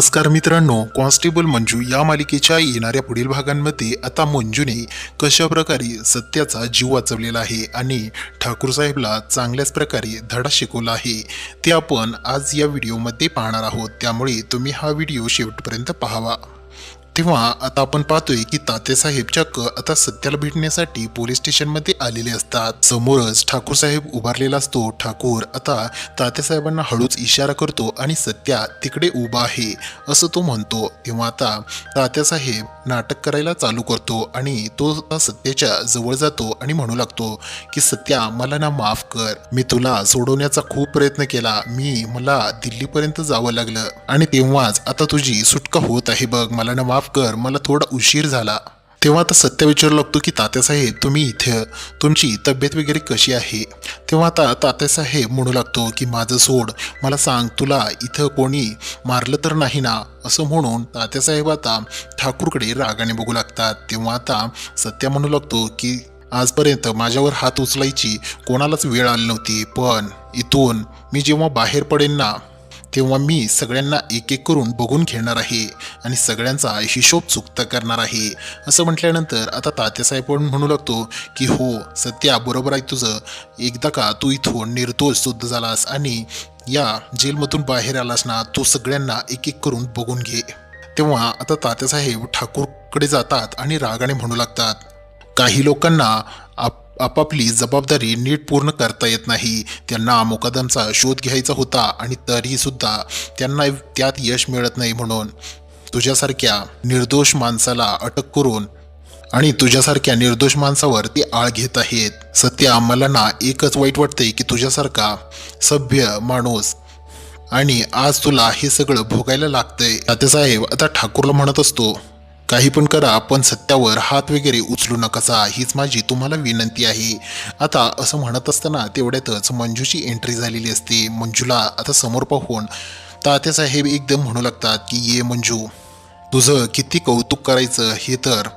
नमस्कार मित्रांनो कॉन्स्टेबल मंजू या मालिकेच्या येणाऱ्या पुढील भागांमध्ये आता मंजूने कशा प्रकारे सत्याचा जीव वाचवलेला आहे आणि ठाकूर साहेबला चांगल्याच प्रकारे धडा शिकवला आहे ते आपण आज या व्हिडिओमध्ये पाहणार आहोत. त्यामुळे तुम्ही हा व्हिडिओ शेवटपर्यंत पाहावा. तेव्हा आता आपण पाहतोय की तात्यासाहेब चक्क आता सत्याला भेटण्यासाठी पोलीस स्टेशनमध्ये आलेले असतात. समोरच ठाकूर साहेब उभारलेला असतो. ठाकूर आता तात्यासाहेबांना हळूच इशारा करतो आणि सत्या तिकडे उभा आहे असं तो म्हणतो. तेव्हा आता तात्यासाहेब नाटक करायला चालू करतो आणि तो आता सत्याच्या जवळ जातो आणि म्हणू लागतो की सत्या मला ना माफ कर. मी तुला सोडवण्याचा खूप प्रयत्न केला. मी मला दिल्लीपर्यंत जावं लागलं. आणि तेव्हाच आता तुझी सुटका होत आहे बघ. मला ना माफ कर मला थोडा उशीर झाला. तेव्हा आता सत्य विचारू लागतो की तात्यासाहेब तुम्ही इथे? तुमची तब्येत वगैरे कशी आहे? तेव्हा आता तात्यासाहेब म्हणू लागतो की माझं सोड मला सांग तुला इथं कोणी मारलं तर नाही ना? असं म्हणून तात्यासाहेब आता ठाकूरकडे रागाने बघू लागतात. तेव्हा आता सत्य म्हणू लागतो की आजपर्यंत माझ्यावर हात उचलायची कोणालाच वेळ आली नव्हती पण इथून मी जेव्हा बाहेर पडेन ना तेव्हा मी सगळ्यांना एक एक करून बघून घेणार आहे आणि सगळ्यांचा हिशोब चुकता करणार आहे. असं म्हटल्यानंतर आता तात्यासाहेब पण म्हणू लागतो की हो सत्या बरोबर आहे तुझं. एकदा का तू इथून निर्दोष सुद्धा झालास आणि या जेलमधून बाहेर आलास ना तू सगळ्यांना एक एक करून बघून घे. तेव्हा आता तात्यासाहेब ठाकूरकडे जातात आणि रागाने म्हणू लागतात काही लोकांना आपापली जबाबदारी नीट पूर्ण करता येत नाही. त्यांना मुकादमचा शोध घ्यायचा होता आणि तरीही सुद्धा त्यांना त्यात यश मिळत नाही म्हणून तुझ्यासारख्या निर्दोष माणसाला अटक करून आणि तुझ्यासारख्या निर्दोष माणसावर ते आळ घेत आहेत. सत्या मला ना एकच वाईट वाटते की तुझ्यासारखा सभ्य माणूस आणि आज तुला हे सगळं भोगायला लागतंय. तात्यासाहेब आता ठाकूरला म्हणत असतो काही पण करा पण सत्यावर हात वगैरे उचलू नकासा हीच माझी तुम्हाला विनंती आहे. आता असं म्हणत असताना तेवढ्यातच मंजूची एंट्री झालेली असते. मंजूला आता समोर पाहून तात्यासाहेब एकदम म्हणू लागतात की ये मंजू तुझं किती कौतुक करायचं हे तर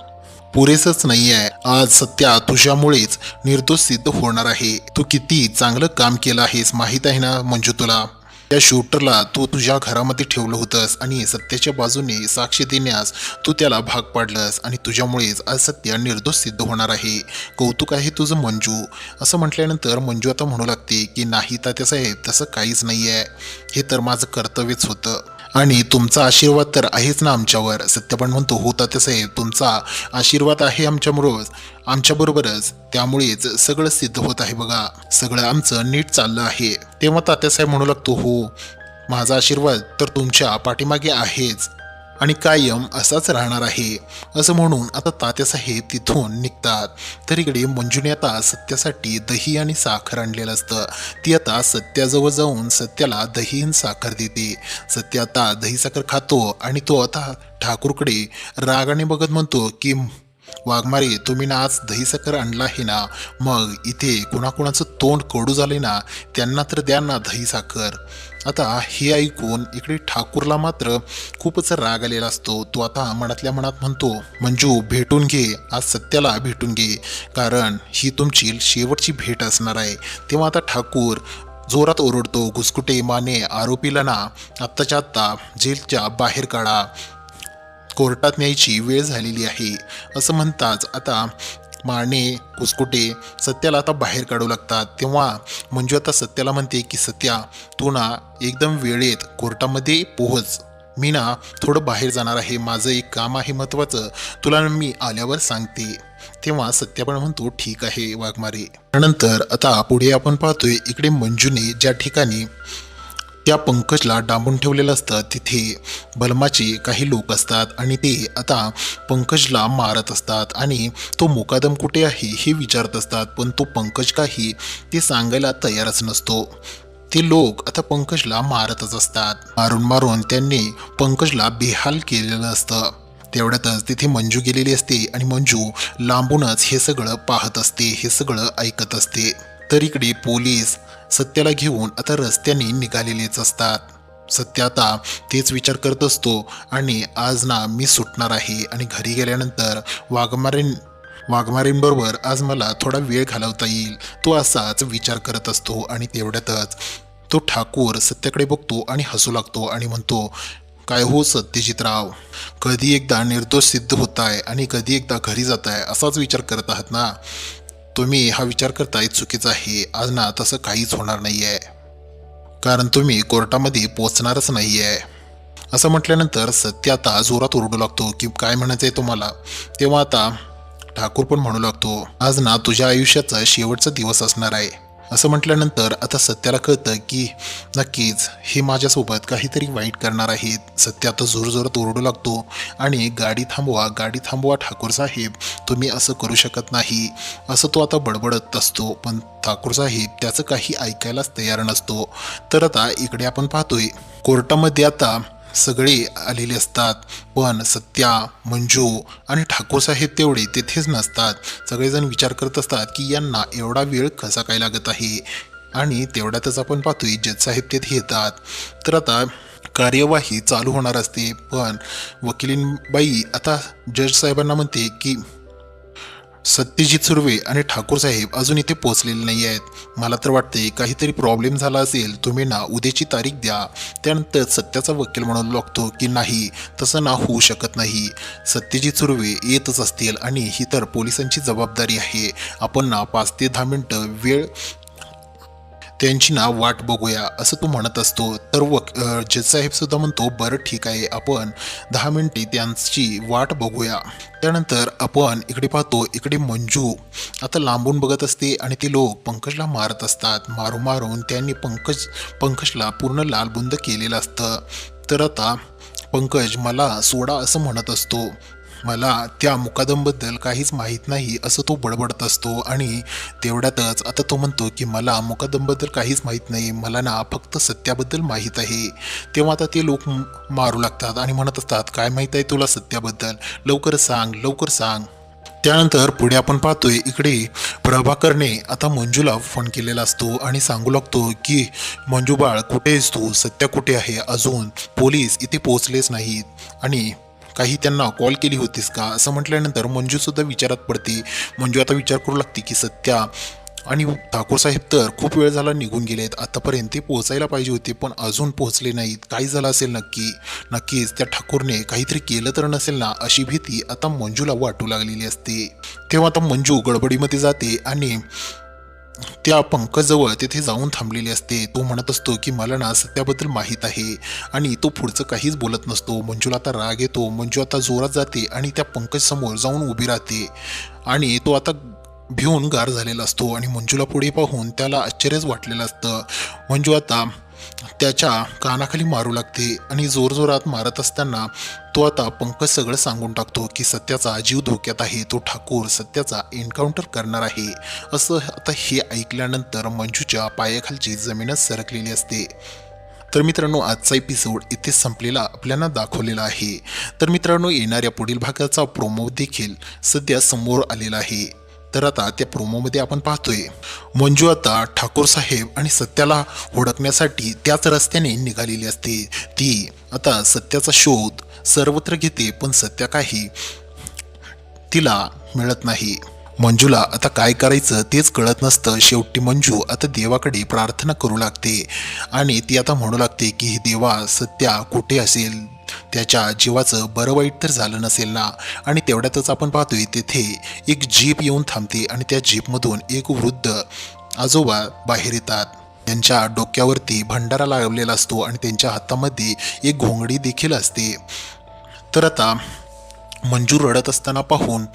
पुरेसच नाही आहे आज सत्या तुझ्यामुळेच निर्दोष सिद्ध होणार आहे. तू किती चांगलं काम केलं आहेस माहीत आहे ना मंजू तुला? त्या शूटरला तू तुझ्या घरामध्ये ठेवलं होतंस आणि सत्याच्या बाजूने साक्षी देण्यास तू त्याला भाग पाडलंस आणि तुझ्यामुळेच आज सत्य निर्दोष सिद्ध होणार आहे. कौतुक आहे तुझं मंजू. असं म्हटल्यानंतर मंजू आता म्हणू लागते की नाही तात्यासाहेब तसं काहीच नाही आहे हे तर माझं कर्तव्यच होतं. आणि तुमचा आशीर्वाद तर आहेच ना आमच्यावर. सत्यपण म्हणतो हो तात्यासाहेब तुमचा आशीर्वाद आहे आमच्याबरोबर आमच्याबरोबरच. त्यामुळेच सगळं सिद्ध होत आहे बघा. सगळं आमचं नीट चाललं आहे. तेव्हा तात्यासाहेब म्हणू लागतो हो माझा आशीर्वाद तर तुमच्या पाठीमागे आहेच. आणि कायम असाच राहणार आहे. असं म्हणून आता तात्यासाहेब तिथून निघतात. तर इकडे मंजुने आता सत्यासाठी दही आणि साखर आणलेलं असतं. ती आता सत्याजवळ जाऊन सत्याला दही आणि साखर देते. सत्य आता दही साखर खातो आणि तो आता ठाकूरकडे रागाने बघत म्हणतो की वाघमारे तुम्ही ना आज दही साखर आणला आहे ना? मग इथे कुणाकुणाचं तोंड कडू झाले ना? त्यांना तर द्या ना दही साखर. आता हे ऐकून इकडे ठाकूरला मात्र खूपच राग आलेला असतो. तो आता मनातल्या मनात म्हणतो मंजू भेटून घे. आज सत्याला भेटून घे. कारण ही तुमची शेवटची भेट असणार आहे. तेव्हा आता ठाकूर जोरात ओरडतो घुसकुटे माने आरोपीला ना आत्ताच्या आत्ता जेलच्या बाहेर काढा. कोर्टात न्यायची वेळ झालेली आहे. असं म्हणताच आता मारणे कुसकुटे सत्याला आता बाहेर काढू लागतात. तेव्हा मंजू आता सत्याला म्हणते की सत्या तू ना एकदम वेळेत कोर्टामध्ये पोहोच. मी ना थोडं बाहेर जाणार आहे. माझं एक काम आहे महत्त्वाचं. तुला मी आल्यावर सांगते. तेव्हा सत्या पण म्हणतो ठीक आहे वाघमारे. त्यानंतर आता पुढे आपण पाहतोय इकडे मंजूने ज्या ठिकाणी त्या पंकजला डांबून ठेवलेलं असतं. तिथे बलमाचे काही लोक असतात आणि ते आता पंकजला मारत असतात आणि तो मुकादम कुठे आहे हे विचारत असतात. पण तो पंकज काही ते सांगायला तयारच नसतो. ते लोक आता पंकजला मारतच असतात. मारून मारून त्यांनी पंकजला बेहाल केलेलं असतं. तेवढ्यातच तिथे मंजू गेलेली असते आणि मंजू लांबूनच हे सगळं पाहत असते हे सगळं ऐकत असते. तर इकडे पोलीस सत्याला घेऊन आता रस्त्याने निघालेलेच असतात. सत्य आता तेच विचार करत असतो आणि आज ना मी सुटणार आहे आणि घरी गेल्यानंतर वाघमारेन वाघमारेंबरोबर आज मला थोडा वेळ घालवता येईल. तो असाच विचार करत असतो आणि तेवढ्यातच तो ठाकूर सत्याकडे बघतो आणि हसू लागतो आणि म्हणतो काय हो सत्यजितराव? कधी एकदा निर्दोष सिद्ध होत आहे आणि कधी एकदा घरी जात आहे असाच विचार करत आहात ना? तुम्ही हा विचार करताय चुकीचा आहे. आज ना तसं काहीच होणार नाही आहे कारण तुम्ही कोर्टामध्ये पोचणारच नाही आहे असं म्हटल्यानंतर सत्य आता जोरात ओरडू लागतो की काय म्हणायचं आहे तुम्हाला? तेव्हा आता ठाकूर पण म्हणू लागतो आज ना तुझ्या आयुष्याचा शेवटचा दिवस असणार आहे. असं म्हटल्यानंतर आता सत्याला कळतं की नक्कीच हे माझ्यासोबत काहीतरी वाईट करणार आहेत. सत्य आता जोरजोरात ओरडू लागतो आणि गाडी थांबवा गाडी थांबवा ठाकूर साहेब. तुम्ही असं करू शकत नाही. असं तो आता बडबडत असतो. पण ठाकूर साहेब त्याचं काही ऐकायलाच तयार नसतो. तर आता इकडे आपण पाहतोय कोर्टामध्ये आता सगळे आलेले असतात. पण सत्या मंजू आणि ठाकूर साहेब तेवढे तेथेच नसतात. सगळेजण विचार करत असतात की यांना एवढा वेळ कसा काय लागत आहे? आणि तेवढ्यातच आपण पाहतोय जज साहेब येतात. तर आता कार्यवाही चालू होणार असते. पण वकिलीनबाई आता जज साहेबांना म्हणते की सत्यजित सुर्वे आणि ठाकूर साहेब अजून इथे पोहोचलेले नाही आहेत. मला तर वाटते काहीतरी प्रॉब्लेम झाला असेल तुम्ही ना उद्याची तारीख द्या. त्यानंतर सत्याचा वकील म्हणू लागतो की नाही तसं ना होऊ शकत नाही. सत्यजित सुर्वे येतच असतील आणि ही तर पोलिसांची जबाबदारी आहे. आपण ना पाच ते दहा मिनटं वेळ त्यांची ना वाट बघूया असं तो म्हणत असतो. तर वक जज सुद्धा म्हणतो बरं ठीक आहे आपण दहा मिनिटे त्यांची वाट बघूया. त्यानंतर आपण इकडे पाहतो इकडे मंजू आता लांबून बघत असते आणि ते लोक पंकजला मारत असतात. मारून मारून त्यांनी पंकज पंकजला पूर्ण लालबुंद केलेलं असतं. तर आता पंकज मला सोडा असं म्हणत असतो. मला त्या मुकादमबद्दल काहीच माहीत नाही असं तो बडबडत असतो. आणि तेवढ्यातच आता तो म्हणतो की मला मुकादमबद्दल काहीच माहीत नाही. मला ना फक्त सत्याबद्दल माहीत आहे. तेव्हा आता ते लोक मारू लागतात आणि म्हणत असतात काय माहीत आहे तुला सत्याबद्दल? लवकर सांग लवकर सांग. त्यानंतर पुढे आपण पाहतोय इकडे प्रभाकरने आता मंजूला फोन केलेला असतो आणि सांगू लागतो की मंजूबाळ कुठे आहेस तू? सत्या कुठे आहे? अजून पोलीस इथे पोचलेच नाहीत. आणि काही त्यांना कॉल केली होतीस का? असं म्हटल्यानंतर मंजू सुद्धा विचारात पडते. मंजू आता विचार करू लागते की सत्या आणि ठाकूर साहेब तर खूप वेळ झाला निघून गेले आहेत आतापर्यंत ते पोहोचायला पाहिजे होते पण अजून पोहोचले नाहीत. काय झालं असेल नक्की? नक्कीच त्या ठाकूरने काहीतरी केलं तर नसेल ना अशी भीती आता मंजूला वाटू लागलेली असते. तेव्हा आता मंजू गडबडीमध्ये जाते आणि त्या पंकजवळ तिथे जाऊन थांबलेली असते. तो म्हणत असतो की मला ना सत्याबद्दल माहीत आहे. आणि तो पुढचं काहीच बोलत नसतो. मंजूला आता राग येतो. मंजू आता जोरात जाते आणि त्या पंकज समोर जाऊन उभी राहते. आणि तो आता भिवून गार झालेला असतो आणि मंजूला पुढे पाहून त्याला आश्चर्यच वाटलेलं असतं. मंजू आता त्याच्या कानाखाली मारू लागते आणि जोरजोरात मारत असताना तो आता पंकज सगळं सांगून टाकतो की सत्याचा जीव धोक्यात आहे तो ठाकूर सत्याचा एन्काउंटर करणार आहे. असं आता हे ऐकल्यानंतर मंजूच्या पायाखालची जमीनच सरकलेली असते. तर मित्रांनो आजचा एपिसोड इथे संपलेला आपल्याला दाखवलेला आहे. तर मित्रांनो येणाऱ्या पुढील भागाचा प्रोमो देखील सध्या समोर आलेला आहे. तर आता त्या प्रोमोमध्ये आपण पाहतोय मंजू आता ठाकूर साहेब आणि सत्याला हुडकण्यासाठी त्याच रस्त्याने निघालेली असते. ती आता सत्याचा शोध सर्वत्र घेते पण सत्या काही तिला मिळत नाही. मंजूला आता काय करायचं तेच कळत नसतं. शेवटी मंजू आता देवाकडे प्रार्थना करू लागते आणि ती आता म्हणू लागते की देवा सत्या कुठे असेल? त्याच्या जीवाचं बरं वाईट तर झालं नसेल ना? आणि तेवढ्यातच आपण पाहतोय तेथे एक जीप येऊन थांबते आणि त्या जीपमधून एक वृद्ध आजोबा बाहेर येतात. त्यांच्या डोक्यावरती भंडारा लावलेला असतो आणि त्यांच्या हातामध्ये एक घोंगडी देखील असते. तर आता मंजू रडत असताना पाहून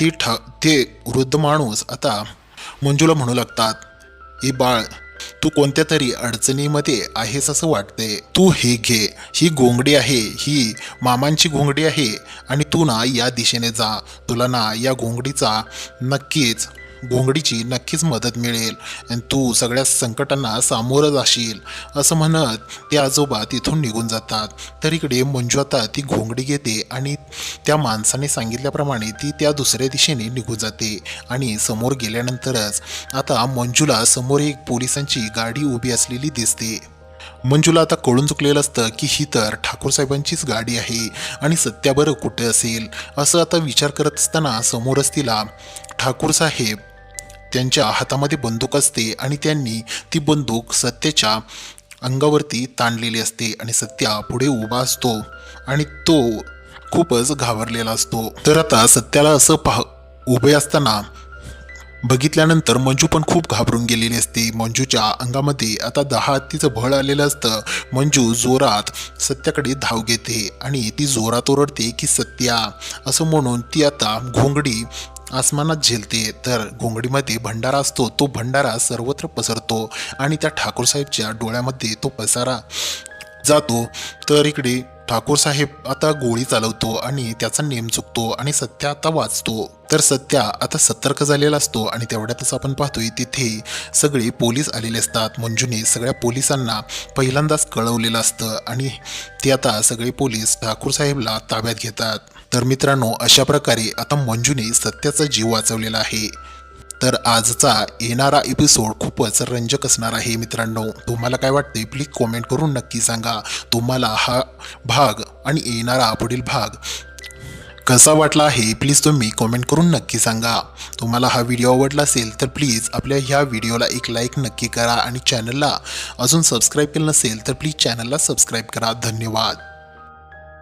ती ठा ते वृद्ध माणूस आता मंजूला म्हणू लागतात हे बाळ तू कोणत्या तरी अडचणीमध्ये आहेस असं वाटते तू हे घे. ही घोंगडी आहे. ही मामांची घोंगडी आहे. आणि तू ना या दिशेने जा. तुला ना या घोंगडीचा नक्कीच घोंगडीची नक्कीच मदत मिळेल आणि तू सगळ्या संकटांना सामोरं जाशील असं म्हणत ते आजोबा तिथून निघून जातात. तर इकडे मंजू आता ती घोंगडी घेते आणि त्या माणसाने सांगितल्याप्रमाणे ती त्या दुसऱ्या दिशेने निघून जाते आणि समोर गेल्यानंतरच आता मंजूला समोर एक पोलिसांची गाडी उभी असलेली दिसते. मंजूला आता कळून चुकलेलं असतं की ही तर ठाकूर साहेबांचीच गाडी आहे आणि सत्या बरं कुठे असेल? असं आता विचार करत असताना समोरच तिला ठाकूर साहेब त्यांच्या हातामध्ये बंदूक असते आणि त्यांनी ती बंदूक सत्याच्या अंगावरती ताणलेली असते आणि सत्या पुढे उभा असतो आणि तो खूपच घाबरलेला असतो. तर आता सत्याला असं पाह उभे असताना बघितल्यानंतर मंजू पण खूप घाबरून गेलेली असते. मंजूच्या अंगामध्ये आता दहा हत्तीचं बळ आलेलं असतं. मंजू जोरात सत्याकडे धाव घेते आणि ती जोरात ओरडते की सत्या असं म्हणून ती आता घोंगडी आसमानात झेलते तर घोंगडीमध्ये भंडारा असतो तो भंडारा सर्वत्र पसरतो आणि त्या ठाकूरसाहेबच्या डोळ्यामध्ये तो पसारा जातो. तर इकडे ठाकूर साहेब आता गोळी चालवतो आणि त्याचा नेम चुकतो आणि सत्या आता वाचतो. तर सत्या आता सतर्क झालेला असतो आणि तेवढ्यातच आपण पाहतोय तिथे सगळे पोलीस आलेले असतात. मंजूने सगळ्या पोलिसांना पहिल्यांदाच कळवलेलं असतं आणि ते आता सगळे पोलीस ठाकूर साहेबला ताब्यात घेतात. तर मित्रांनो अशा प्रकारे आता मंजूने सत्याचा जीव वाचवलेला आहे. तर आजचा येणारा एपिसोड खूपच रंजक असणार आहे मित्रांनो. तुम्हाला काय वाटते प्लीज कॉमेंट करून नक्की सांगा. तुम्हाला हा भाग आणि येणारा पुढील भाग कसा वाटला आहे प्लीज तुम्ही कॉमेंट करून नक्की सांगा. तुम्हाला हा व्हिडिओ आवडला असेल तर प्लीज आपल्या ह्या व्हिडिओला एक लाईक नक्की करा आणि चॅनलला अजून सबस्क्राईब केलं नसेल तर प्लीज चॅनलला सबस्क्राईब करा. धन्यवाद.